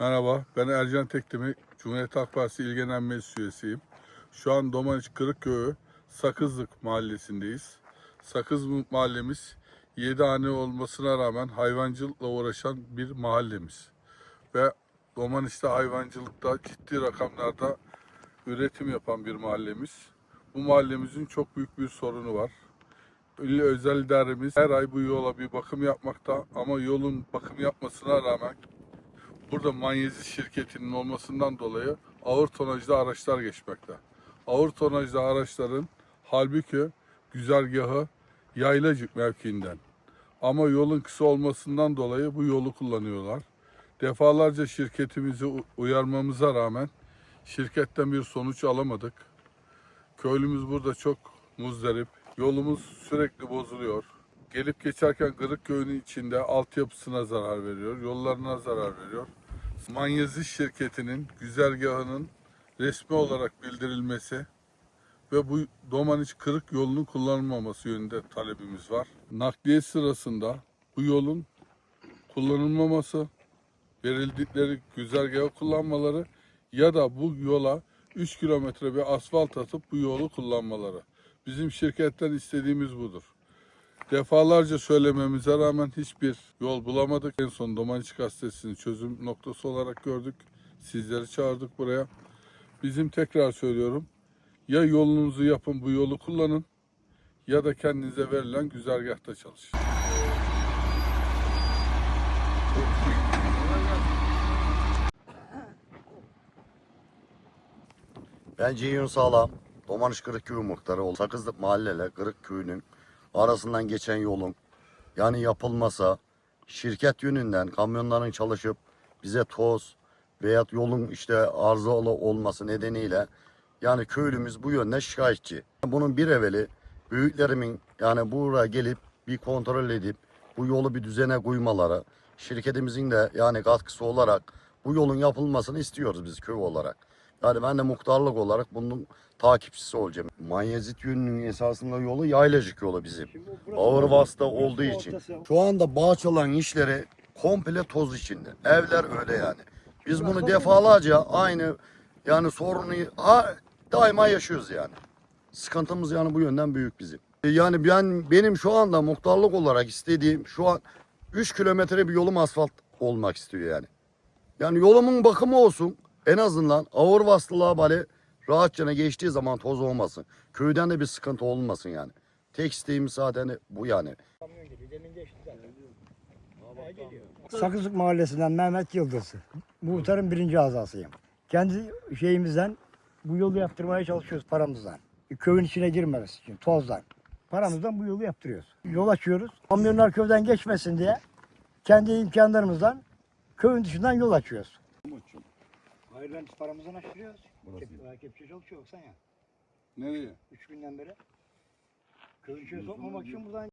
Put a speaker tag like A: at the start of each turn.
A: Merhaba, ben Ercan Tekdemir, Cumhuriyet Halk Partisi İl Genel Meclis Üyesiyim. Şu an Domaniç Kırıkköy'ü Sakızlık Mahallesi'ndeyiz. Sakız mahallemiz 7 hane olmasına rağmen hayvancılıkla uğraşan bir mahallemiz. Ve Domaniç'te hayvancılıkta ciddi rakamlarda üretim yapan bir mahallemiz. Bu mahallemizin çok büyük bir sorunu var. İl özel idaremiz her ay bu yola bir bakım yapmakta ama yolun bakım yapmasına rağmen Burada manyezi şirketinin olmasından dolayı ağır tonajlı araçlar geçmekte. Ağır tonajlı araçların halbuki güzergahı Yaylacık mevkiinden. Ama yolun kısa olmasından dolayı bu yolu kullanıyorlar. Defalarca şirketimizi uyarmamıza rağmen şirketten bir sonuç alamadık. Köylümüz burada çok muzdarip. Yolumuz sürekli bozuluyor. Gelip geçerken Kırık köyünün içinde altyapısına zarar veriyor, yollarına zarar veriyor. Manyezi şirketinin güzergahının resmi olarak bildirilmesi ve bu Domaniç Kırık yolunun kullanılmaması yönünde talebimiz var. Nakliye sırasında bu yolun kullanılmaması, verildikleri güzergahı kullanmaları ya da bu yola 3 kilometre bir asfalt atıp bu yolu kullanmaları. Bizim şirketten istediğimiz budur. Defalarca söylememize rağmen hiçbir yol bulamadık. En son Domaniç Gazetesi'ni çözüm noktası olarak gördük. Sizleri çağırdık buraya. Bizim tekrar söylüyorum. Ya yolunuzu yapın bu yolu kullanın ya da kendinize verilen güzergahta çalışın.
B: Ben Ceyhun Sağlam, Domanış Kırıkköy muhtarı. Sakızlık mahalleyle Kırıkköy'ünün arasından geçen yolun yani yapılmasa şirket yönünden kamyonların çalışıp bize toz veya yolun işte arızalı olması nedeniyle yani köylümüz bu yönde şikayetçi. Bunun bir evveli büyüklerimin yani buraya gelip bir kontrol edip bu yolu bir düzene koymaları, şirketimizin de yani katkısı olarak bu yolun yapılmasını istiyoruz biz köy olarak. Yani ben de muhtarlık olarak bunun takipçisi olacağım. Manyezit yönünün esasında yolu yaylacık yolu bizim. Ağır vasıta olduğu için. Şu anda bağçalan işleri komple toz içinde. Evler öyle yani. Biz bunu defalarca aynı yani sorunu ha, daima yaşıyoruz yani. Sıkıntımız yani bu yönden büyük bizim. Yani ben benim şu anda muhtarlık olarak istediğim şu an 3 kilometre bir yolum asfalt olmak istiyor yani. Yani yolumun bakımı olsun. En azından ağır vasıtalığa bari rahatça geçtiği zaman toz olmasın. Köyden de bir sıkıntı olmasın yani. Tek isteğimiz zaten bu yani.
C: Sakızlık Mahallesi'nden Mehmet Yıldız. Muhtarın birinci azasıyım. Kendi şeyimizden bu yolu yaptırmaya çalışıyoruz paramızdan. Köyün içine girmemesi için tozdan. Paramızdan bu yolu yaptırıyoruz. Yol açıyoruz. Kamyonlar köyden geçmesin diye kendi imkanlarımızdan köyün dışından yol açıyoruz. Hayır lan biz paramızdan açtırıyoruz. Kep, kepçe çalışıyor baksana ya.
A: Nereye?
C: Üç günden beri. Köyün içine sokmamak için buradan